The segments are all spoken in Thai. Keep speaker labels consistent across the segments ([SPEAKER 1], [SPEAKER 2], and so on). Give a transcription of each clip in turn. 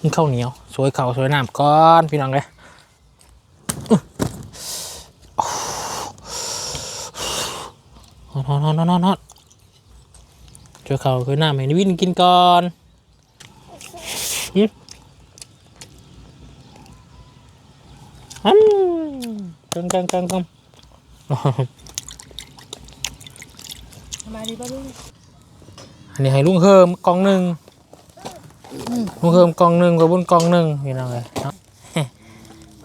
[SPEAKER 1] กินข้าวเหนียว สวยข้าวสวยน้ำก่อนพี่น้องเลยฮอนฮอนฮอนฮอนฮอนฮอนช่วยข้าวสวยน้ำให้นิวินกินก่อนอืมอืมกังกังกังกัง
[SPEAKER 2] สบายดีป่ะลูก
[SPEAKER 1] อันนี้ให้ลุงเฮิมกล่องหนึ่ง ลุงเฮิมกล่องหนึ่งกับบุญกล่องหนึ่งพี่น้องเลยเนาะ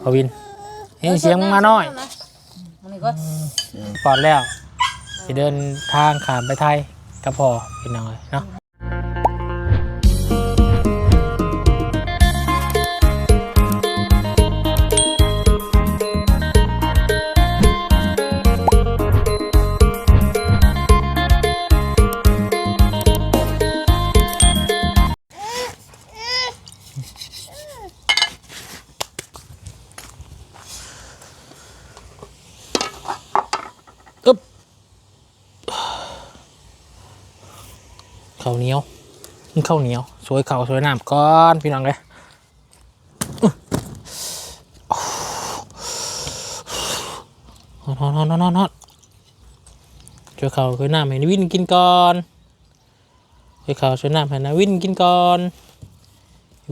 [SPEAKER 1] ขอวินเห็นเสียงมาน้อย
[SPEAKER 2] อันนี้ก็
[SPEAKER 1] ปลอดแล้วจะเดินทางขามไปไทยก็พอพี่น้องเลยเนาะ กินข้าวเหนียว สวยเขาสวยน้ำก่อนพี่น้องเลยอื้อฮอนอนนอนนอนช่วยเขาวสวยน้ำให้นวินกินก่อนช่วยเขาวสวยน้ำให้นวินกินก่อน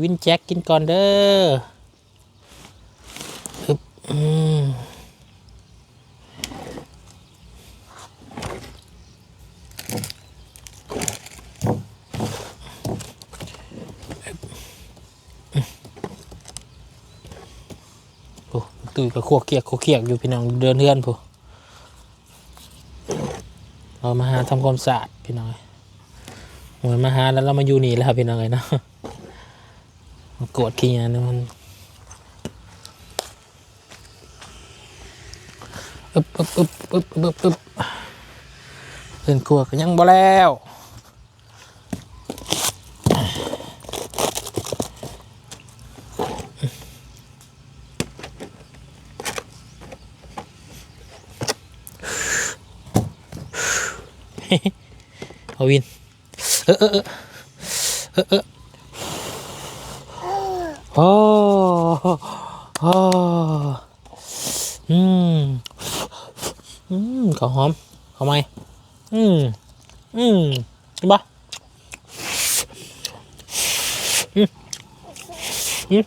[SPEAKER 1] วินแจ็คกินก่อนเด้ออืม โอ้ ตื่กับขวกเกียกขวกเกียกอยู่พี่น้องเดินเฮือนผู้เรามาหาทำความสะอาดพี่น้องเหมือนมาหาแล้วเรามาอยู่นี่แล้วครับพี่น้องเลยเนาะมาโกรธขี้ยนะมันอึบอึบอึบอึบอึบอึบเพื่อนกลัวก็ยังบ่แล้ว เอาวินเออเออเออเออเออโอ้โอ้อืม อืมข้าวหอมข้าวไหมอืม อืมกินปะอืมอืม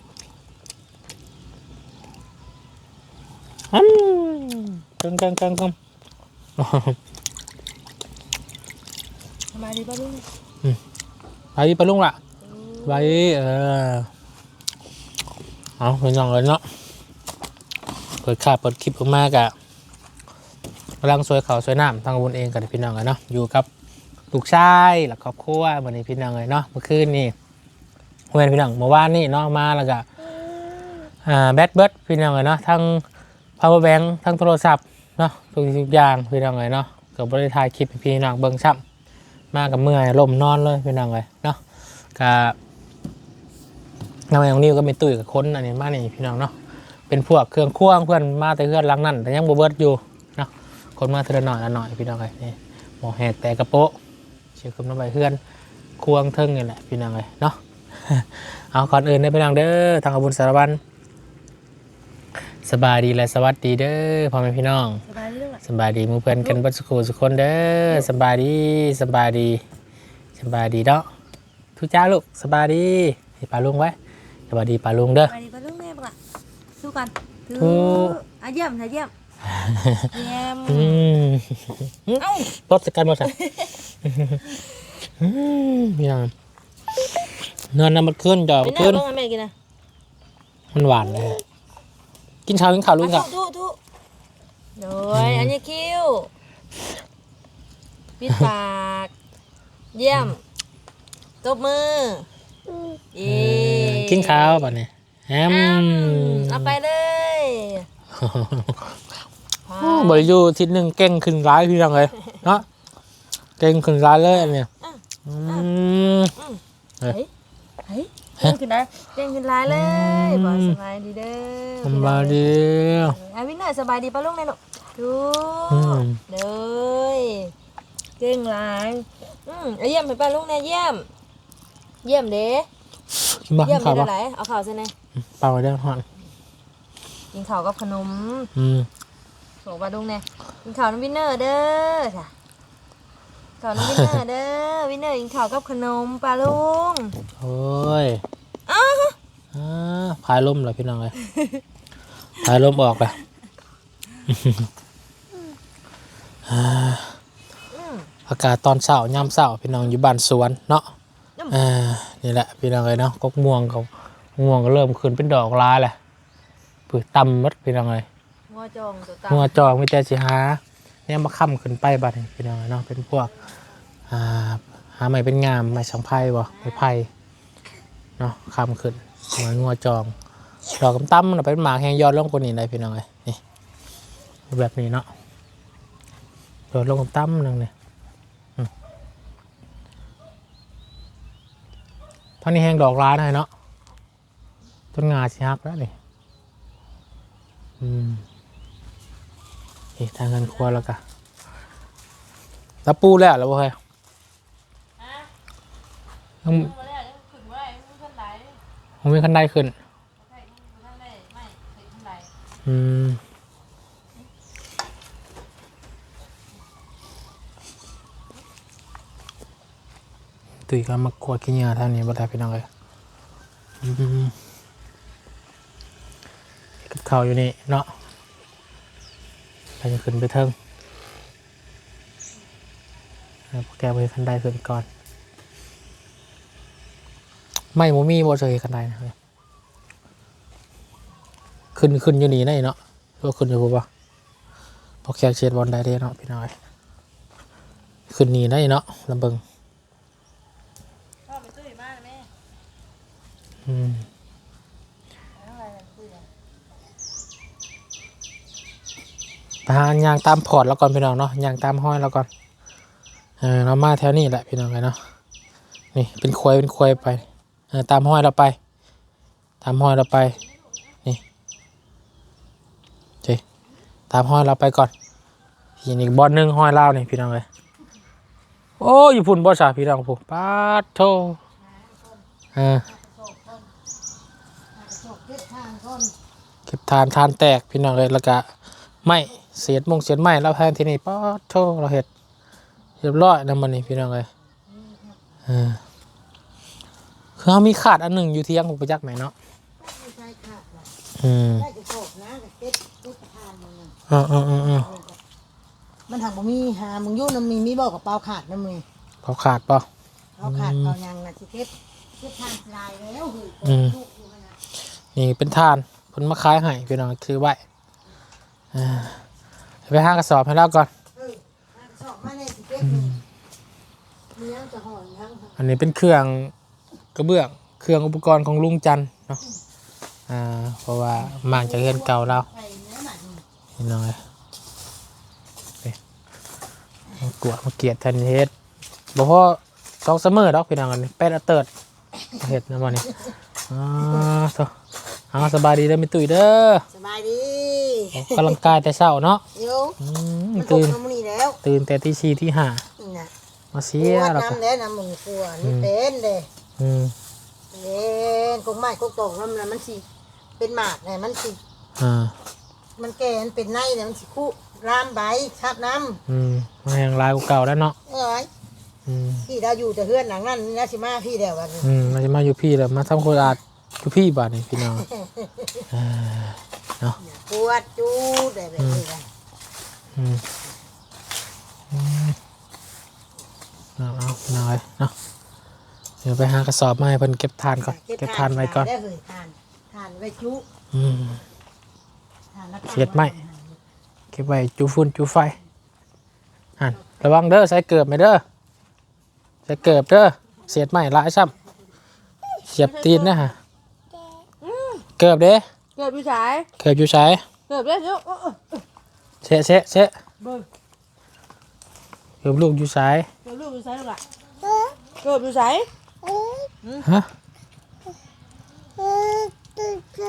[SPEAKER 1] อืมกังกังกังกัง
[SPEAKER 2] ส บายดีป่ะลูก
[SPEAKER 1] ไปดิไปลุงล่ะไปเออเอาเป็นยังไงเนาะเปิดข่าวเปิดคลิปออกมากะกำลังสวยเขาสวยน้ำทางบุญเองกับพี่น้องเลยเนาะอยู่กับลูกชายและครอบครัวเหมือนพี่น้องเลยเนาะเมื่อคืนนี่เมื่อพี่น้องเมื่อวานนี่เนาะมาแล้วก็อ่าแบตเบิร์ดพี่น้องเลยเนาะทั้ง power bank ทั้งโทรศัพท์เนาะทุกสิ่งทุกอย่างพี่น้องเลยเนาะกับบริถ่ายคลิปพี่น้องเบิ่งซ้ำ มากกับเมื่อยลมนอนเลยพี่น้องเลยเนาะกับน้ำมันของนิวก็เป็นตุ้ยกับค้นอันนี้มานี่พี่น้องเนาะเป็นพวกเครื่องควงเพื่อนมาแต่เพื่อนลังนั่นแต่ยังบ่เบิดอยู่เนาะคนมาเทละหน่อยละหน่อยพี่น้องเลยนี่หมอแหกแต่กระโปะเชื่อคุมน้ำใบเพื่อนควงเทิงนี่แหละพี่น้องเลยเนาะเอาก่อนอื่นได้พี่น้องเด้อทางขบุญสารวัตรสบายดีและสวัสดีเด้อพ่อแม่พี่น้อง
[SPEAKER 2] สบายดีลูกอะ
[SPEAKER 1] สำบายดีหมือเพื่อนกันเบัดสกครูสุกคนเด้อสำบายดีสำบายดีสำบายดีเนาะทุกเจ้าลูกสบายดีให้ปลาลุงไว้สบายดีปลาลุงเด้อ
[SPEAKER 2] สบายดีป่ะลูกแม่ปะล่ะสู้กันถือ
[SPEAKER 1] สู้
[SPEAKER 2] อะเยี่ยมนะเยี่ยมเยี่ยม
[SPEAKER 1] อืม
[SPEAKER 2] เอ้า
[SPEAKER 1] รถสกันหมดอะอืมยังนอนนำมันขึ้นจอ
[SPEAKER 2] ไป
[SPEAKER 1] มัน
[SPEAKER 2] นั่
[SPEAKER 1] ขึ้
[SPEAKER 2] ง
[SPEAKER 1] น
[SPEAKER 2] ลงให้แม่กินนะ
[SPEAKER 1] มันหวานเลยกินข้าวกินข้าวลุงกับ
[SPEAKER 2] ทุทุ โดยอันนี้คิ้วปิดปาก เยี่ยมตบมือเย้
[SPEAKER 1] กินข้าวป่ะเนี่ยแฮม
[SPEAKER 2] อืมเอาไปเลยพา
[SPEAKER 1] บริยูทิศหนึ่งเก่งขึ้นร้ายพี่ยังเลยเนาะเก่งขึ้นร้ายเลยอันเนี่ยอืม
[SPEAKER 2] เฮ้ย เฮ้ยเด้งขึ้นได้เด้งขึ้นร้ายเลยบอกสบายดีเด้อ
[SPEAKER 1] สบายดี
[SPEAKER 2] อาวินหน่อยสบายดีป่ะลูกในลูกดู
[SPEAKER 1] อืม
[SPEAKER 2] เด้ยเก่งหลายอืมเอาเยี่ยมไปป้าลูกในเยี่ยม เยี่ยมเด้
[SPEAKER 1] กินบ่
[SPEAKER 2] เยี่ยม
[SPEAKER 1] ข้าว
[SPEAKER 2] เล
[SPEAKER 1] บ่
[SPEAKER 2] ยไหนเอาข่าวใช่ไหม
[SPEAKER 1] เปล่าได้ฮอน
[SPEAKER 2] กินข้าวกับขนม
[SPEAKER 1] อืม
[SPEAKER 2] โถปลาดุงเนี่ยกินข้าวน้ำวินเนอร์เด้อค่ะ ข้าวน้ำวินเนอร์เด้อ วินเนอร์กินข้าวกับขนมปลาลุง
[SPEAKER 1] โอ้ยอ่าพายลมเลยพี่น้องเลยพายลมออกไปอ่า
[SPEAKER 2] อืม
[SPEAKER 1] อากาศตอนเช้ายามเช้าพี่น้องอยู่บ้านสวนเนาะ
[SPEAKER 2] อืม
[SPEAKER 1] อ่านี่แหละพี่น้องเลยเนาะกกม่วงเขาม่วงก็เริ่มขึ้นเป็นดอกลายแหละปือต่ำหมัดพี่น้องเลย
[SPEAKER 2] งัวจองตัวตา
[SPEAKER 1] หัวจองไม่แต่สิหา เนี่ยมาค้ำขึ้นไปบัดนี้พี่น้องเนาะเป็นพวกอ่าหาไม้เป็นงามไม้สังไพ่บ่ไม้ไผ่เนาะค้ำขึ้นไม้งัวจองดอกกำตั้มมันเป็นหมากแหงยอดลงกว่านี้เลยพี่น้องเลยนี่แบบนี้เนาะยอดลงกำตั้มนึงเนี่ยท่านี้แหงดอกร้านให้เนาะต้นงาสิฮักแล้วนี่อืม นี่ทางเงินครัวแล้วกันตะปูแล้วแล้วบ่เคยยังผมมีคันไดขึ้นอืมตุยก็มากวดกินยาเท่านี้บ่ได้พี่น้องเลยอืมกับข้าวอยู่นี่เนาะ ไปจะขึ้นไปเทิงแล้วแกไปคันไดขึ้นก่อน ไม่โมมี่บ่เจอคันไดนะเว้ยขึ้นขึ้นอยู่นี่ได้เนาะหรือว่าขึ้นอยู่บ่ปะพอแขกเช็ดบอลได้เด้เนาะพี่น้อย ขึ้นนี่ได้เนาะลำเบิง
[SPEAKER 2] พ่อไปซื้อบ้านแม่
[SPEAKER 1] อืม
[SPEAKER 2] อะไรซื้อ
[SPEAKER 1] ไปหายางตามพอร์ตแล้วก่อนพี่น้องเนาะยางตามห้อยแล้วก่อนเออเรามาแถวนี้แหละพี่น้องเลยเนาะนี่เป็นควยเป็นควยไปเออตามห้อยเราไป ตามห้อยเราไปนี่เจตามห้อยเราไปก่อนอีกอีกบอลหนึ่งห้อยเล่านี่พี่น้องเลยโอ้ยพุ่นบอสาพี่น้องผู้ปาดโทเออเก็บทานทานแตกพี่น้องเลยแล้วก็ไม่ เสียดมงเสียดไม้แล้วแทนที่นี่ปาดโทเราเห็ดเรียบร้อยนะมันนี่พี่น้องเลยเออคือเขามีขาดอันหนึ่งอยู่ที่ยังผมไปจักไหนเนาะ
[SPEAKER 3] ไม่ใช่ค่ะ
[SPEAKER 1] อืม
[SPEAKER 3] ได้จะโศกนะกับเก็ดเก็ดทานมึงน่ะ
[SPEAKER 1] เออเออเออเออ
[SPEAKER 3] มันถังบ่มีหามึงอยู่น้ำมีมีบอกกับเปล่าขาดน้ำมือ
[SPEAKER 1] เขาขาดเปล่า
[SPEAKER 3] เอาขาดเอายังน่ะสิเก็ดเก็ดทานลายแล้วเฮ้ย
[SPEAKER 1] อืม
[SPEAKER 3] ลูกอยู่ขนาด
[SPEAKER 1] นี่เป็นทานผลมะขายให้พี่น้องคือไว้อ่า ไปห้างกระสอบให้แล้วก่อน
[SPEAKER 3] เออมาสอบมาในสิเก็ดนี่มียังจะห่อยังค่ะ
[SPEAKER 1] อันนี้เป็นเครื่องกระเบื้องเครื่องอุปกรณ์ของลุงจันทร์เนาะอ่าเพราะว่ามาจากเรือนเก่าเรา
[SPEAKER 3] ไปเนื้อหนักนี่
[SPEAKER 1] พี่น้องเลยนี่มากวดมาเกลียดแทนเฮ็ดบ่พอสองเสมอดอกพี่น้องอันนี้เป็ดอะเติดเฮ็ดนะมันนี่อ่าโธ่เอาสบายดีเด้อมีตุ้ยเด้อ
[SPEAKER 3] สบายดี
[SPEAKER 1] ออ กกำลังกายแต่เช้าเนาะ
[SPEAKER 3] เดี๋ยว
[SPEAKER 1] อืม
[SPEAKER 3] มันตก
[SPEAKER 1] ตื่น
[SPEAKER 3] น้ำมันนี่แล้ว
[SPEAKER 1] ตื่นแต่ที่สี่ที่ห้า
[SPEAKER 3] นี่น่ะ
[SPEAKER 1] มาเสี
[SPEAKER 3] ก
[SPEAKER 1] ย
[SPEAKER 3] ลัว
[SPEAKER 1] แล้วก็
[SPEAKER 3] น้ำแล้วน้ำมึงกลัวนี่เป็นเด้
[SPEAKER 1] อืม
[SPEAKER 3] เป็นกงไม้กงตกน้ำน่ะมันสิเป็นหมากเนี่ยมันสิ
[SPEAKER 1] อ่า
[SPEAKER 3] มันแก่มันเป็นในเนี่ยมันสิคุรามใบชับน้
[SPEAKER 1] อืมมาแหงลายกว่าเก่าแล้วเนาะำ
[SPEAKER 3] เอ้ย
[SPEAKER 1] อืม
[SPEAKER 3] พี่ดาวอยู่แต่เฮือนหลังนั้นนี่นะสิมาพี่เดียววันนี้
[SPEAKER 1] อืมมันจะมาอยู่พี่แล้วมาทำคนอาดอยู่พี่บ้านนี่พี่น้องอ่า เนาะ
[SPEAKER 3] ปวดจูดได้แบบนี้เลย
[SPEAKER 1] อืมอืมเอาเอาหน่อยเนาะเดี๋ยวไปหากระสอบมาให้เพิ่นเก็บทานก่อนเก็บทานไว้ก่อน
[SPEAKER 3] ได้เลยทานทานไว้จุ
[SPEAKER 1] อืม
[SPEAKER 3] ทานแล้วก็
[SPEAKER 1] เสียดไหม เก็บไว้จูฝุ่นจูไฟอ่นระวังเด้อใส่เกือบไหมเด้อใส่เกือบเด้อเสียดไหมหลายซ้ำเสียบตีนนะฮะเกือบเด้
[SPEAKER 2] เกิดผู้ชาย
[SPEAKER 1] เกือบอยู่ใช้
[SPEAKER 2] เกิดได้เยอะ
[SPEAKER 1] เชะเชะเชะ
[SPEAKER 2] เบิ่ง
[SPEAKER 1] เกือบลูกอยู่ใช้
[SPEAKER 2] เกิดลูกผู้ชายลูกอะเกิดผู้ชาย
[SPEAKER 1] ฮะ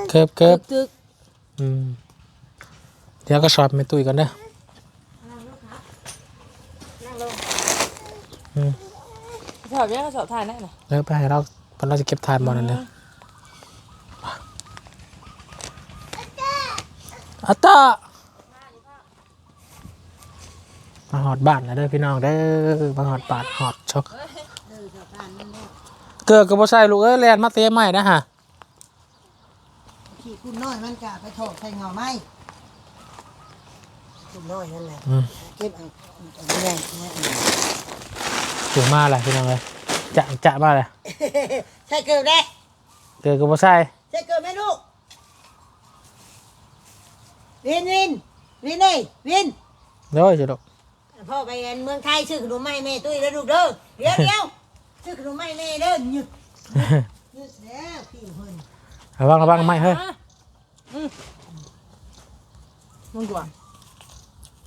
[SPEAKER 1] เกือบเกือบ
[SPEAKER 2] ตึก
[SPEAKER 1] อืมเดี๋ยวก็สอบไม่ตุยกันเด้อ
[SPEAKER 2] สอบยังสอบทานได้ไหม
[SPEAKER 1] แล้วไปให้เราเพราะเราจะเก็บทานบอลนั่นเด้อ อัตตามาหอดบ้านนะเด้อพี่น้องเด้อมาหอดบาดหอดชก
[SPEAKER 3] เออสะพานนั่นแหละ
[SPEAKER 1] เกิดกับบ่ใช่ลูกเอ้ยแลนมาเตะใหม่นะฮะ
[SPEAKER 3] ขี่คุณน้อยมันกะไปถอดใส่เงาไม้คุณน้อยนั่นแหละ
[SPEAKER 1] อืม
[SPEAKER 3] เก็บเอาเอาไว้เนี่ย
[SPEAKER 1] ถึงมาแหละพี่น้องเลยจะจะมาเลย
[SPEAKER 3] ใช่เกิดได้
[SPEAKER 1] เกิดกับบ่ใช่
[SPEAKER 3] ใช่เกิดไหมลูก วินวินวินเอ้ยวิน
[SPEAKER 1] เดี๋ยวจะลูก
[SPEAKER 3] พ่อไปเมืองไทยซื้อขนมไม้แม่ตุ้ยแล้วลูกเด้อเดี๋ยวเดี๋ยวซื้อขนมไม้แม่เด้อหยุดหยุดแล้วพี่เพิ่น
[SPEAKER 1] ระวังระวังไม่เฮ้ย
[SPEAKER 2] มึงอยู่อะ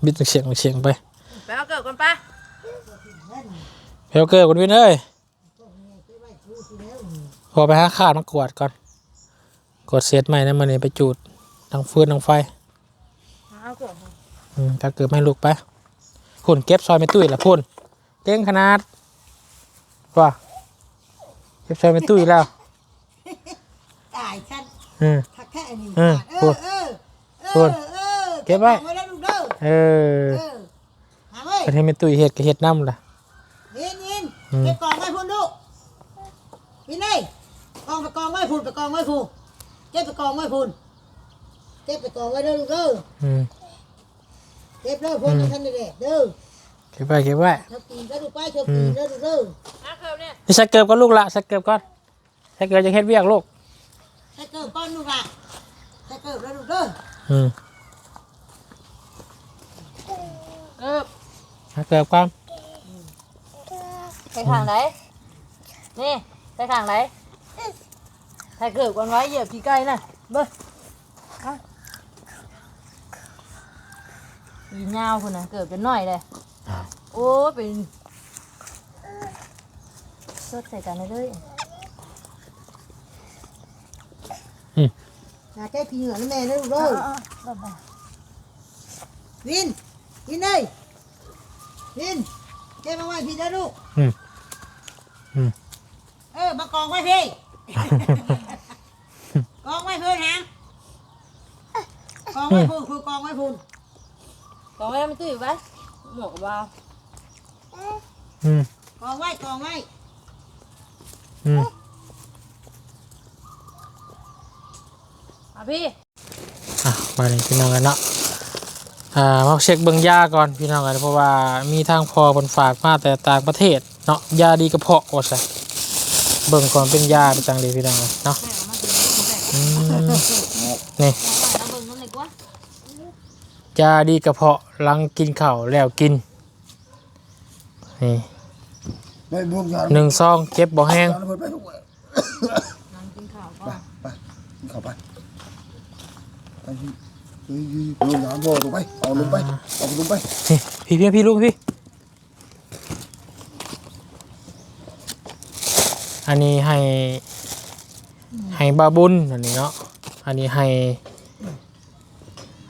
[SPEAKER 1] บิดเสียงเสียงไป
[SPEAKER 2] ไปเอาเกิดก่อนป้า
[SPEAKER 1] เพลเกิดคนวินเอ้ยพอไปหาข้าวมากวาดก่อนกดเซตใหม่นะมันนี่ไปจูดทั้งฟืนทั้งไฟ
[SPEAKER 2] เอาเกิด
[SPEAKER 1] อืมถ้าเกิดไม่ลุกไปพุ่นเก็บซอยไม่ตุ้ยละพุ่นเก่งขนาดว่าเก็บซอยไม่ตุ้ยแล้ว
[SPEAKER 3] ตายฉัน
[SPEAKER 1] อืม
[SPEAKER 3] ทักแค่อันนี้
[SPEAKER 1] เออ
[SPEAKER 3] เอ
[SPEAKER 1] พู
[SPEAKER 3] อ
[SPEAKER 1] ด
[SPEAKER 3] เออเอ
[SPEAKER 1] พู
[SPEAKER 3] อ
[SPEAKER 1] ด
[SPEAKER 3] เออ
[SPEAKER 1] เก็บไว้
[SPEAKER 3] ไว้แล้วลูกเด้อ
[SPEAKER 1] เออ
[SPEAKER 3] เออหาเว้ย
[SPEAKER 1] ประเทศไม่ตุ้ยเฮ็ดก็เฮ็ดน้ำล่ะ
[SPEAKER 3] ยินยิน
[SPEAKER 1] อืม
[SPEAKER 3] เก็บกองไว้พุ่นลูกวินเอ้ยกองไปกองไว้พุ่นไปกองไว้พุ่นเก็บไปกองไว้พุ่น เก็บไปกองไว้เด้อลูกเด้อ
[SPEAKER 1] อืม
[SPEAKER 3] เก็บเด้อพุ่นท่านนี่แหละเด้อ
[SPEAKER 1] เก็บไว้เก็บไว้
[SPEAKER 3] ชอบกินก็ลูกไปชอบกินเด้อลูกเด้อ
[SPEAKER 2] เอาเกิดเนี่ย
[SPEAKER 1] นี่ใส่เกิบก่อนลูกละใส่เกิบก่อนใส่เกิบจะเฮ็ดเวียกลูก
[SPEAKER 3] ให้เกิดก้อนลูกละให้เกิดแล้วลูกเด้อ
[SPEAKER 1] อืม
[SPEAKER 2] เกิด
[SPEAKER 1] ใส่เกิบก่อน
[SPEAKER 2] ไปทางไหนนี่ไปทางไหนถ้าเกิดก่อนไว้เหยียบขี้ไก่น่ะเบ้อเอา ยีเงาวคนน่ะเกิดเป็นน้อยเลยโอ้เป็นสดใส่กันเลย
[SPEAKER 3] หาแก้ขี้เหงื่อนี่แม่เด้อลูกเด้อวินวินเอ้ยวินเก็บมาไว้พี่เด้อลูก
[SPEAKER 1] อืมอืม
[SPEAKER 3] เออมากองไว้พี่กองไว้เพื่อนฮะกองไว้พูนคือกองไว้พูน
[SPEAKER 2] กองไว้มันตื้อไปหมวกกับวาว
[SPEAKER 1] อืม
[SPEAKER 3] กองไว้กองไว้
[SPEAKER 1] อืม
[SPEAKER 2] อะพี่
[SPEAKER 1] อะมาเลยพี่น้องกันเนาะอ่ามาเช็คเบิ่งยาก่อนพี่น้องกันเพราะว่ามีทางพอบนฝากมาแต่ต่างประเทศเนาะยาดีกระเพาะว่าซะเบิ่งก่อนเป็นยาไปจังเลยพี่น้องเอ้ยเนาะ
[SPEAKER 2] แม่เอามาถึงนี่แม่
[SPEAKER 1] อืมนี่
[SPEAKER 2] เอาเบิ่งนั่นเลยกว่ายา
[SPEAKER 1] ดีกระเพาะหลังกินข้าวแล้วกินนี่
[SPEAKER 4] ได้บวกยา
[SPEAKER 1] หนึ่งซองเก็บบ่แห้ง
[SPEAKER 4] ยาระเบิดไปทุกวัน
[SPEAKER 2] นั่งกินข้าวก็
[SPEAKER 4] ไปเข้าไปไปยืนยืนลงยาบ่ลงไปเอาลงไปเอาลงไป
[SPEAKER 1] นี่พี่พี่พี่ลูกพี่ อันนี้ให้ให้บาบุญอันนี้เนาะอันนี้ให้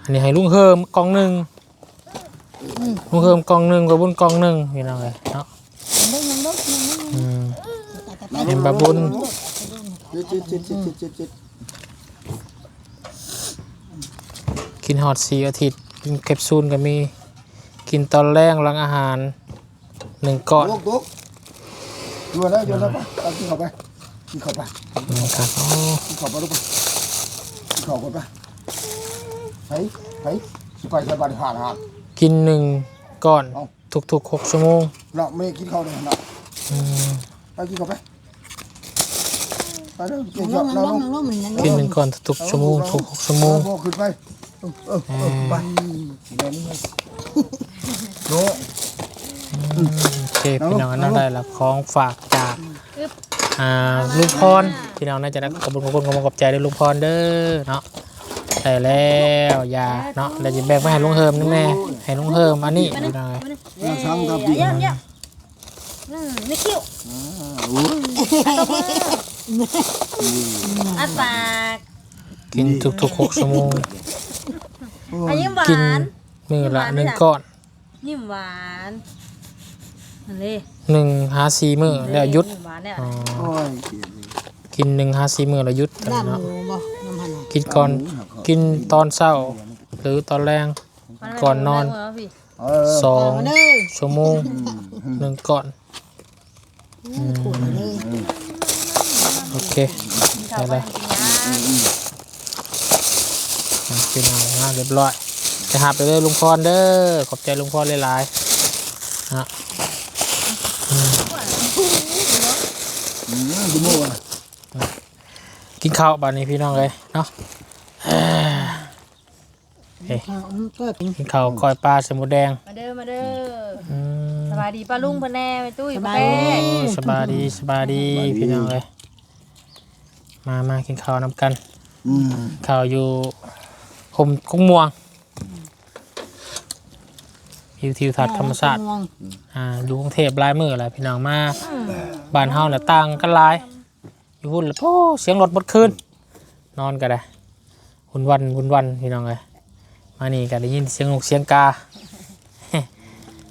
[SPEAKER 1] อันนี้ให้ลุงเฮิมกล่องหนึ่งลุงเฮิมกล่องหนึ่งบาบุญกล่องหนึ่งพี่น้องเลยเนาะอืมเห็นบาบุญ
[SPEAKER 4] จิตจิตจิตจิตจิตจิตจิต
[SPEAKER 1] กินหอดสีอาทิตย์กินแคปซูลก็มี กินตอนแรกหลังอาหารหนึ่งก้อน
[SPEAKER 4] ตกตกอยู่แล้วอยู่แล้วไปเอากินเข้าไปกินเข้าไป
[SPEAKER 1] นะครับโอ้
[SPEAKER 4] กินเข้าไปลูกไปกินเข้าไปไป ไปสุกายใช้บาดหาดหาด
[SPEAKER 1] กินหนึ่งก้อน
[SPEAKER 4] เอา
[SPEAKER 1] ทุกๆหกชั่วโมง
[SPEAKER 4] เราไม่กินข้าวเลยนะ
[SPEAKER 1] อืม
[SPEAKER 4] ไปกินเข้าไปไปเร็วกิน
[SPEAKER 3] ล
[SPEAKER 4] ข้าว
[SPEAKER 3] ง
[SPEAKER 4] เรา
[SPEAKER 3] ล
[SPEAKER 4] ล
[SPEAKER 3] ง
[SPEAKER 4] ง
[SPEAKER 3] ลงมันนั่น
[SPEAKER 1] กินหนึ่งก้อนทุกๆชั่วโมงทุกหกชั่วโมง
[SPEAKER 4] พอขึ้นไปเออเออเออไปเดี๋ยวนี้โน
[SPEAKER 1] โอเคพี่น้องน่าได้ละของฝากจากอ่าลุงพรพี่น้องน่าจะได้ขอบคุณขอบคุณขอบคุณขอบใจด้วยลุงพรเด้อเนาะ ได้แล้วยาเนาะแล้วจะแบ่งไปให้ลุงเฮิมนี่แม่ให้ลุงเฮิมอันนี้พี่น้อง
[SPEAKER 4] เราสั่งทับดี
[SPEAKER 2] เยี่ยมเยี่ยมอืมไม่คิ้วอัดปาก
[SPEAKER 1] กินทุกๆหกชั่วโมง
[SPEAKER 2] อันนี้หวา
[SPEAKER 1] นมือละหนึ่งก้อน
[SPEAKER 2] นิ่มหวาน
[SPEAKER 1] หนึ่งหาสีมือแล้วยุดกินหนึ่งหาสีมือแล้วยุด
[SPEAKER 3] น้ำห
[SPEAKER 1] เนาะ กินก่อน กินตอนเช้า หรือตอนแรง ก่อนนอน สองชั่วโมงหนึ่งก่อนโอเค
[SPEAKER 2] กินข้าวไปกินย
[SPEAKER 1] กินเอาเรียบร้อย จะหาไปเลยลุงพรเด้อ ขอบใจลุงพรหลายๆฮะ
[SPEAKER 4] อืมดูมั่ว
[SPEAKER 1] กินข้าวบ้านนี้พี่น้องเลยเนาะเอ้ย
[SPEAKER 3] ข้าวอืมก็เป็น
[SPEAKER 1] กินข้าวก้อยปลาสมุนแดง
[SPEAKER 2] มาเด้อมาเด้อ
[SPEAKER 1] อืม
[SPEAKER 2] สบายดีป้าลุงพ่อแน่ไปตุ้ย
[SPEAKER 3] ส
[SPEAKER 2] ป้า
[SPEAKER 3] บาย
[SPEAKER 2] แป้
[SPEAKER 3] ดี
[SPEAKER 1] โอ้สบายดีสบายดีพี่น้องเลยมามากินข้าวน้ำกัน
[SPEAKER 4] อืม
[SPEAKER 1] ข้าวอยู่คมคงม่วงวิวทิวทัศน์ธรรมชาติ
[SPEAKER 3] ม่วง
[SPEAKER 1] อ่าอยู่กรุงเทพหลายมือแหละพี่น้องมาบ้านเฮาเนี่ยต่างกันหลาย อยู่หุ่นแล้วโอ้เสียงรถบดคืนนอนก็ได้หุ่นวันหุ่นวันพี่น้องเลยมานี่ก็ได้ยินเสียงนกเสียงกา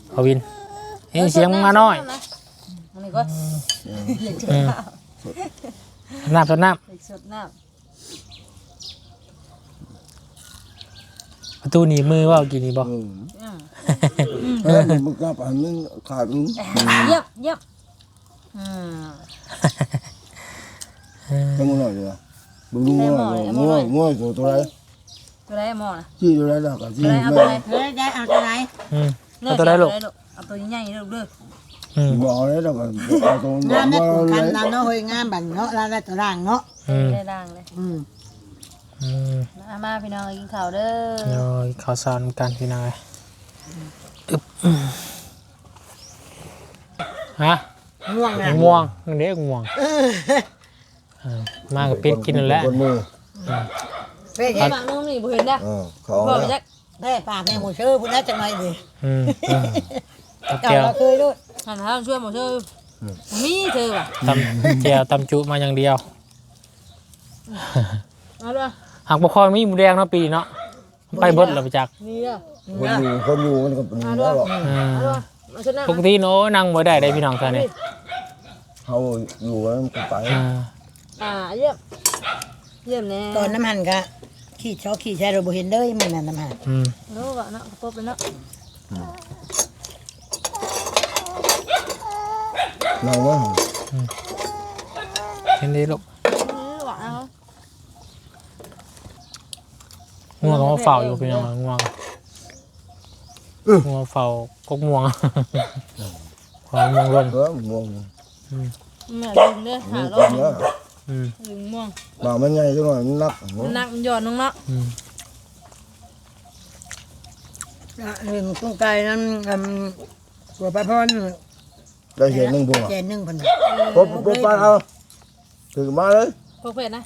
[SPEAKER 1] เขาวินเอ้ยเสียงมาน้อย
[SPEAKER 2] อันนี้ก็
[SPEAKER 1] อืมน้ำต้นน้
[SPEAKER 2] เด็กสดน้ำ
[SPEAKER 1] ประตูหนีมือว่ากินนี่บ่
[SPEAKER 4] เออำ
[SPEAKER 2] อืม
[SPEAKER 4] แล้วมันก็ผ่านนึงขาดนึง
[SPEAKER 2] เยี่ยมเยี่ยมอืม
[SPEAKER 4] ต้องหน่อยเลยมึงดูมั่วมั่วมั่วตัวตัวไร
[SPEAKER 2] ตัวไรหมอนะ
[SPEAKER 4] จี้ตัวไรแล้วก็จี้
[SPEAKER 2] ตัวไรเอาตัวไร
[SPEAKER 4] แม่
[SPEAKER 3] เฮ้ยได้เอาตัวไหน
[SPEAKER 1] อืมเอาตัวได้ลูก
[SPEAKER 2] เอาตัวใหญ่ๆลูกเด้อ
[SPEAKER 1] อืม
[SPEAKER 4] บอกเลยแล้วก็เอาตัว
[SPEAKER 3] งามได้
[SPEAKER 4] มั่ว
[SPEAKER 3] ปลูก
[SPEAKER 4] เล
[SPEAKER 3] กัน
[SPEAKER 4] ย
[SPEAKER 3] นำเนาะเฮ้ยงามบัดเนาะลาได้ตัวร่างเนาะ
[SPEAKER 1] อืม
[SPEAKER 2] ได้ดังเลย
[SPEAKER 3] อืม
[SPEAKER 1] อืม
[SPEAKER 2] มามาพี่น้องกินข้าวเด้อ
[SPEAKER 1] โอ้ยข้าวสารกันพี่น้องเอ้ยอึ๊บฮะ
[SPEAKER 3] ม่วง
[SPEAKER 1] ง่วงนั่นเด็กง่วงเออมากับเป็ดกินนั่นแหละ
[SPEAKER 4] คนมือ
[SPEAKER 3] เฮ้ย
[SPEAKER 2] ไอ้บางน้องนี่บ่เห็นนะ
[SPEAKER 4] เออเขา
[SPEAKER 2] บ่
[SPEAKER 4] แล้ว
[SPEAKER 2] จัก
[SPEAKER 3] ได้ปากแม่หมูเชื่อพูดได้จังไรดิ
[SPEAKER 1] อืมอืมตำ
[SPEAKER 3] เก่า
[SPEAKER 1] เจียว
[SPEAKER 3] เราเคยด้วย
[SPEAKER 2] หันหาช่วยหมอช่วยมีเธอว่ะ
[SPEAKER 1] ตำเจียวตำจุมาอย่างเดียว
[SPEAKER 2] เอาด้วย
[SPEAKER 1] หากบ่คอยมีหมูแดงเนาะปีเนาะไปเบิดแล้วไปจัก
[SPEAKER 2] นี่เด้อ
[SPEAKER 4] คนอยู่คนอยู่มันก็เป็นแล้วหรอก
[SPEAKER 1] อืม
[SPEAKER 2] เอาด้วยมาชนะ
[SPEAKER 1] ปกติเนาะนั่งบ่ได้ได้พี่น้องท่านนี่
[SPEAKER 4] เขาอยู่แล้วมันก็ไป
[SPEAKER 1] อ่า
[SPEAKER 2] อ่าเยี่ยมเยี่ยมแน่
[SPEAKER 3] ตอนน้ำหันกะขี่ชอขี่ใช้เราบ่เห็นเลยมันน่ะน้ำหัน
[SPEAKER 1] อืม
[SPEAKER 2] โน้ก็เนาะปบไปเนาะ
[SPEAKER 4] เราว่า
[SPEAKER 1] เห็นดีลูก
[SPEAKER 2] หวานเอา
[SPEAKER 1] ง่วงก็มาเฝ้าอยู่พี่น้องง่วงง่วงเฝ้ากกม่วงความง่วงร่น
[SPEAKER 4] เออม่วง
[SPEAKER 2] แม่ดึงเด้อหาล
[SPEAKER 4] กิ
[SPEAKER 2] ม
[SPEAKER 4] นแล้ว
[SPEAKER 1] อืม
[SPEAKER 2] ดึงม่วง
[SPEAKER 4] บ่ามันใหญ่จังหน่อยมันนัก
[SPEAKER 2] มันหนักมันหย่อนลงเนาะ
[SPEAKER 1] อืม
[SPEAKER 3] หนึ่งตุ้งไก่นั้นอืมตัวปลาพอน
[SPEAKER 4] ได้เห็นหนึ่งพวก
[SPEAKER 3] แจนหนึ่งพัน
[SPEAKER 4] ปุ๊บปุ๊บไปเอาถึงมาเลย
[SPEAKER 2] พวกเผ็ดนะ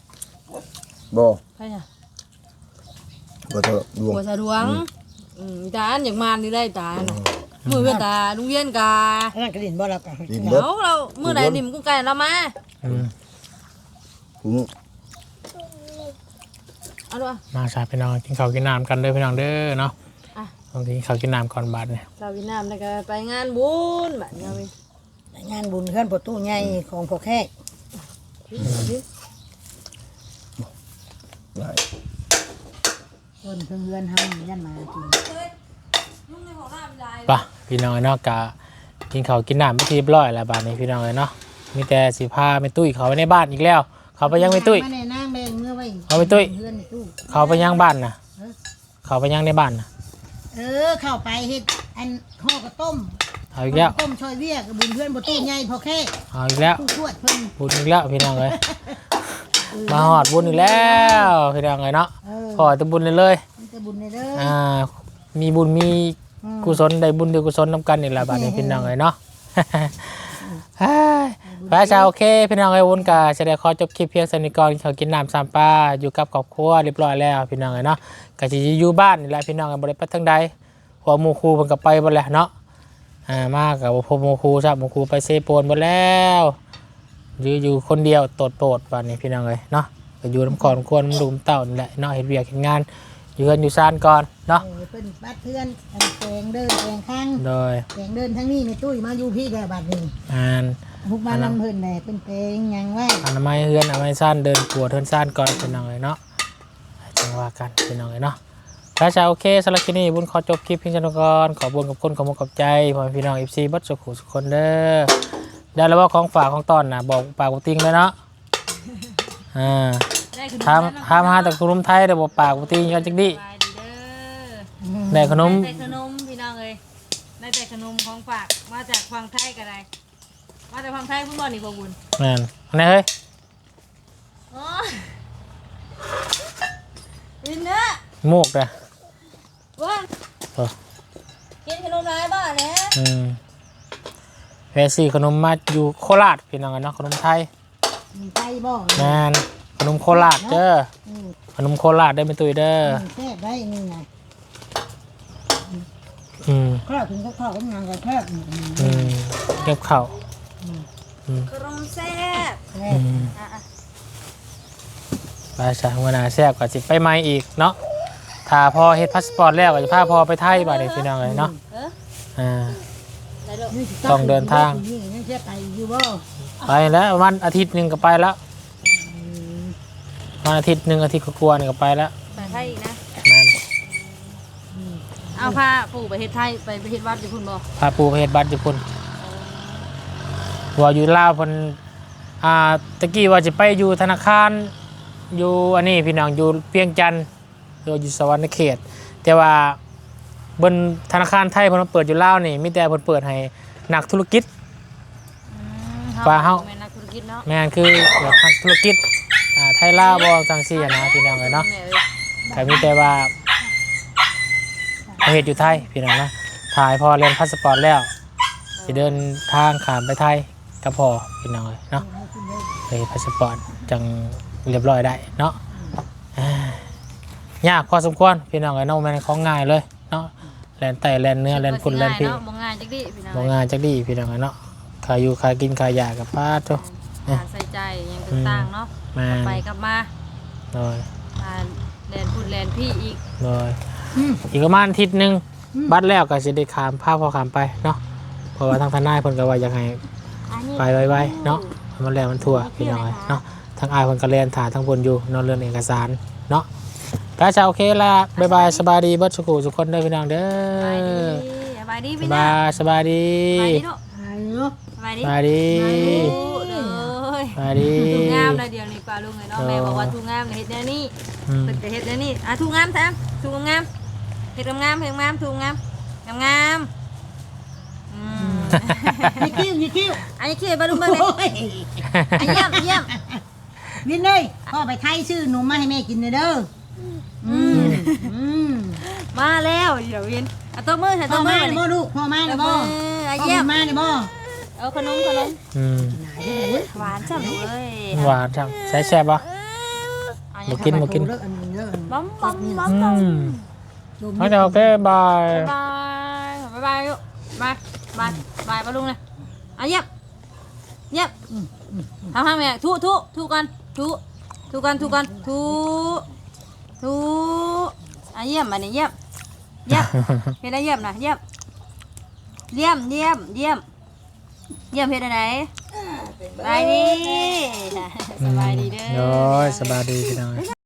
[SPEAKER 4] บ่
[SPEAKER 2] ใครอะ
[SPEAKER 4] บ่เถอะดวง
[SPEAKER 2] หัวสะดวงอืมตาอันอย่างมานนี่ได้ตาน่ะมือเพื่อนตาลุงเวียนกา
[SPEAKER 3] นั่นกระดิ่นบ่เรากะ
[SPEAKER 4] ดินเบิด
[SPEAKER 2] เดี๋ยวเราเมื่อไหร่นิ่มกุ้งไก่เรามา
[SPEAKER 1] อืม
[SPEAKER 4] ถุง
[SPEAKER 2] เอาด้วย
[SPEAKER 1] มาชาพี่น้องกินข้าวกินน้ำกันเด้อพี่น้องเด้อเนาะ
[SPEAKER 2] อะ
[SPEAKER 1] บางทีข้าวกินน้ำก่อนบัดเนี่ย
[SPEAKER 2] เราวินามแล้วก็ไปงานบุญแบบนี้วิ
[SPEAKER 3] งานบุญเคลื่อนประตูใหญ่ของพ่อแขก
[SPEAKER 4] ได้
[SPEAKER 3] คนเพิ่งเฮือนห้ามยันมากิน
[SPEAKER 1] ปะพี่น้องเนาะกะกินข้าวกินน้ำไปที่เรียบร้อยแล้วบัดนี้พี่น้องเลยเนาะมีแต่สิพาไปตุ้ยเขาไปในบ้านอีกแล้ว เขาไปยังไม่ตุ้ย
[SPEAKER 3] มาในนางแบงเมื่อไว้
[SPEAKER 1] เอาไปตุ้ย
[SPEAKER 3] เฮือนในตู้
[SPEAKER 1] เขาไปยังบ้านนะเขาไปยังในบ้านนะ
[SPEAKER 3] เออเข้าไปเฮ็ดอันห่อกระต้ม
[SPEAKER 1] เอาอีกแล้ว
[SPEAKER 3] ต้มช่อยเวียกับบุญเพื่อนประตูใหญ่พ่อแขก
[SPEAKER 1] เอาอีกแล้ว
[SPEAKER 3] ผู้ชวดเพิ่น
[SPEAKER 1] บุญอีกแล้วพี่น้องเลยมาหอดบุญอีกแล้วพี่น้องเลยเนาะ
[SPEAKER 3] เออ
[SPEAKER 1] ขอแต่บุญเลยเลย
[SPEAKER 3] มันจะบุญในเด้อ
[SPEAKER 1] อ่ามีบุญมี
[SPEAKER 3] อืม
[SPEAKER 1] กุศลได้บุญได้กุศลนำกันนี่แหละบัดนี้พี่น้องเลยเนาะ เฮ้ย พระชาวโอเคพี่น้องไอ้วุ้นกาจะได้ขอจบคลิปเพียงสนิทก่อนเขากินน้ำสามป้าอยู่กับครอบครัวเรียบร้อยแล้วพี่น้องเลยเนาะก็จะอยู่บ้านนี่แหละพี่น้องกันบริไปทางใดหัวหมูครูมันก็ไปหมดแล้วเนาะอ่ามากกับพวกหมูครูซับหมูครูไปเซโปนหมดแล้วอยู่อยู่คนเดียวโตดโปดบัดนี้พี่น้องเลยเนาะก็อยู่น้ำก่อนควรน้ำลุมเต่านี่แหละเนาะเห็นเวียกเห็นงานอยู่กันอยู่ซานก่อนเนาะ
[SPEAKER 3] เออเพิ่นบัดเพื่อนอันแปลงเดินแปลงข้าง
[SPEAKER 1] โดย
[SPEAKER 3] แปลงเดินทั้งนี้ในตู้มาอยู่พี่แบบบัดนี้
[SPEAKER 1] อ่าน
[SPEAKER 3] พุกมานำเพิ่นแหน่เป็นแปลงหยังไว้
[SPEAKER 1] อนามัยเฮือนอนามัยซ่านเดินปวดเฮือนซ่านก่อนพี่น้องเลยเนาะจังว่ากันพี่น้องเลยเนาะโอถ้าจะโอเคสำหรับคลิปนี้บุญขอจบคลิปเพียงเท่านี้ก่อนขอบุญกับคนขอมุกกับใจพ่อแม่พี่น้องเอฟซีบัดสุขุสุขคนเด้อได้แล้วว่าของฝากของตอนนะบอกปากบอกติงเลยเนาะอ่า
[SPEAKER 2] ได้ขนม
[SPEAKER 1] ทำทำหาแต่ขนมไทยแต่บอกปากบอกติงกันจักดิ
[SPEAKER 2] สบายดีเด้อ
[SPEAKER 1] ได้ขนม
[SPEAKER 2] ได้แต่ขนมพี่น้องเอ้ยได้แต่ขนมของฝากมาจากฟังไทยก็ได้ มาจากฟังไทยคุณบอลนี่บ่บุญ
[SPEAKER 1] แม่นอันไหนเฮ้ย
[SPEAKER 2] อ๋อวินเนอร์
[SPEAKER 1] มูกเด้อ
[SPEAKER 2] ว่า
[SPEAKER 1] เออ
[SPEAKER 2] กินขนมร้ายบ้าเนี่ย
[SPEAKER 1] อืมเวสีขนมมาอยู่โคราชพี่น้องกันเนาะขนมไทย
[SPEAKER 3] มีไตบ่
[SPEAKER 1] แม่นขนมโคราชเด้อ
[SPEAKER 3] อืม
[SPEAKER 1] ขนมโคราชได้เป็นตุยเด้อ
[SPEAKER 3] แซ่บได้นี่ไง
[SPEAKER 1] อืม
[SPEAKER 3] ข้าวถึงก็ข้าวก็งานก็แซ่บอืม
[SPEAKER 1] อืมเก็บข้าว
[SPEAKER 2] ขนมแซ่บ
[SPEAKER 3] แซ่
[SPEAKER 1] อื
[SPEAKER 3] บ
[SPEAKER 1] ม
[SPEAKER 2] อะ
[SPEAKER 1] ไปซะวันหนาแซ่บก็สิไปใหม่อีกเนาะถ้าพอเฮ็ดพาสปอร์ตแล้วก็จะพาพอไปไทยบาดนี้พี่น้องเลยเนาะ
[SPEAKER 2] ๆเออ
[SPEAKER 1] อ่า
[SPEAKER 2] ได้ลูก
[SPEAKER 3] นี่สิ
[SPEAKER 1] ต้องเดินทาง
[SPEAKER 3] นี่ยังแซ่บไปอยู่บ่
[SPEAKER 1] ไปแล้วประมันอาทิตย์หนึงก็ไปแล้วประมาณอาทิตย์หนึงอาทิตย์ก็กลัวาๆนี่ก็ไปแล้ว
[SPEAKER 2] ไปไทยอีกนะ
[SPEAKER 1] แม่น
[SPEAKER 2] เอาพาปู่ไปเฮ็ดไทยไปไปเฮ็ดวัดอยู่พุ่นบ่
[SPEAKER 1] พาปูไปเฮ็ดบัตรญี่ปุ่น ว่าอยู่ลาวเพิ่นอ่าตะกี้ว่าจะไปอยู่ธนาคารอยู่อันนี้พี่น้องอยู่เปียงจันทน์หรือว่าอยู่สวรรณเขต แต่ว่าบนธนาคารไทยเพิ่นมาเปิดอยู่ลาวนี่มีแต่เพิ่นเปิดให้นักธุรกิจ
[SPEAKER 2] อืม
[SPEAKER 1] ว่าเฮา
[SPEAKER 2] แม่นนักธุรกิจเนาะ
[SPEAKER 1] แม่นคือแบบนักธุรกิจอ่าไทยลาวบ่จังซี่อะนะพี่น้องเอ้ยเนาะ
[SPEAKER 2] แม่เอ้ย
[SPEAKER 1] ก็มีแต่ว่าเอาเฮ็ดอยู่ไทยพี่น้องนะถ่ายพอเรียนพาสปอร์ตแล้วสิเดินทางข้ามไปไทย ก็พอพี่น้องเอ้ยเนาะไปเฮ็ดพาสปอร์ตจังเรียบร้อยได้เนาะอ่ายากพอสมควรพี่น้องเอ้ยเนาะบ่แม่นของง่ายเลยเนาะแล่นไต่แล่นเนื้อแล่นพุ่นแล่นพี่
[SPEAKER 2] เนาะบ่ง่ายจักดิพี่น้อง
[SPEAKER 1] บ่ง่ายจักดีพี่น้องเอ้ยเนาะขายอยู่ขายกินขายยากับป้าโต
[SPEAKER 2] การใส่ใจอยังต่างๆเนาะ
[SPEAKER 1] แม่น
[SPEAKER 2] ไปกลับมา
[SPEAKER 1] โดย
[SPEAKER 2] อ่าแลนพุ่นแลนพี่อีก
[SPEAKER 1] โดยอีกประมาณอาทิตย์หนึงบัดแล้วก็สิได้ข้ามพาพอข้ามไปเนาะเพราะว่าทางทนายเพิ่นก็ว่าอยากให้
[SPEAKER 2] อั นนี้
[SPEAKER 1] ไปไวๆเนาะให้มันแล้วมันทั่วพี่น้องเอ้ยเนาะทางอายเพิ่นก็เรียนถ่าทางบนอยู่เนอนเรื่องเอกสารเนาะก็จะโอเคละบ๊ายบายสบายดีเบิดสุขุสุกคนเด้อพี่น้องเด้
[SPEAKER 2] สบายดี
[SPEAKER 1] อ
[SPEAKER 2] สบายดี
[SPEAKER 1] ส
[SPEAKER 2] พี่
[SPEAKER 1] บา
[SPEAKER 2] น้าย
[SPEAKER 1] สบายดี
[SPEAKER 2] สบายดีลูกสบายดี
[SPEAKER 1] สบายดี
[SPEAKER 2] เลย
[SPEAKER 1] สบายดี
[SPEAKER 2] ทูงามเลยเดียวนี้กว่าลุงเลยเนาะแม่บอกว่าทูงามเฮ็ดแนวนี้
[SPEAKER 1] อืม
[SPEAKER 2] เพิ่นจะเฮ็ดแนวนี้อะทูงามแท้ทูงามเฮ็ดงามเฮ็ดงามทูงามงามอืม
[SPEAKER 3] ยี่กิ้วยี่กิ้ว
[SPEAKER 2] อันนี้คือบ่ลุงเบิ่งเลย
[SPEAKER 3] โอ้ย
[SPEAKER 2] อันเยี่ยมเยี่ยม
[SPEAKER 3] วินเลยพ่อไปไทยซื้อนมมาให้แม่กินเด้ออืมอืม
[SPEAKER 2] มาแล้วเดี๋ยววินอะตัวมือใส่
[SPEAKER 3] พ่
[SPEAKER 2] ตั
[SPEAKER 3] อ
[SPEAKER 2] วมื
[SPEAKER 3] มา
[SPEAKER 2] อ
[SPEAKER 3] ใน
[SPEAKER 2] นี่
[SPEAKER 3] บ่ลูกพ่อมาใน
[SPEAKER 2] ตัว
[SPEAKER 3] บ่
[SPEAKER 2] มือ
[SPEAKER 3] พ่
[SPEAKER 2] อะ
[SPEAKER 3] อ
[SPEAKER 2] เยี่ยม
[SPEAKER 3] มาในบ่
[SPEAKER 2] เอาขนมขนม
[SPEAKER 1] อืม
[SPEAKER 2] หวานจังเลย
[SPEAKER 1] หวานจังใส่แซ่บปะบ่กินบ่กิน
[SPEAKER 3] เลิกอันนี้เลิกอันนี้
[SPEAKER 2] บ๊อมบ๊อมบ๊อม
[SPEAKER 1] อื
[SPEAKER 2] บ๊อม
[SPEAKER 1] ม
[SPEAKER 3] ลม
[SPEAKER 1] เอาเดี๋ยวโอเคบาย
[SPEAKER 2] บายบายบายลูกบาย บายบายปะลุงเลยอะเยี่ยมเยี่ยมทำให้แม่ทุทุทุกันทุทุกันทุกันทุทุอะเยี่ยมมาเนี่ยเยี่ยมเยี่ยมเฮ็ดได้เยี่ยมนะเยี่ยมเยี่ยมเยี่ยมเยี่ยมเยี่ยมเฮ็ดอะไรสบายดีสบายดีเด้อ
[SPEAKER 1] โอ้ยสบายดีพี่น้อง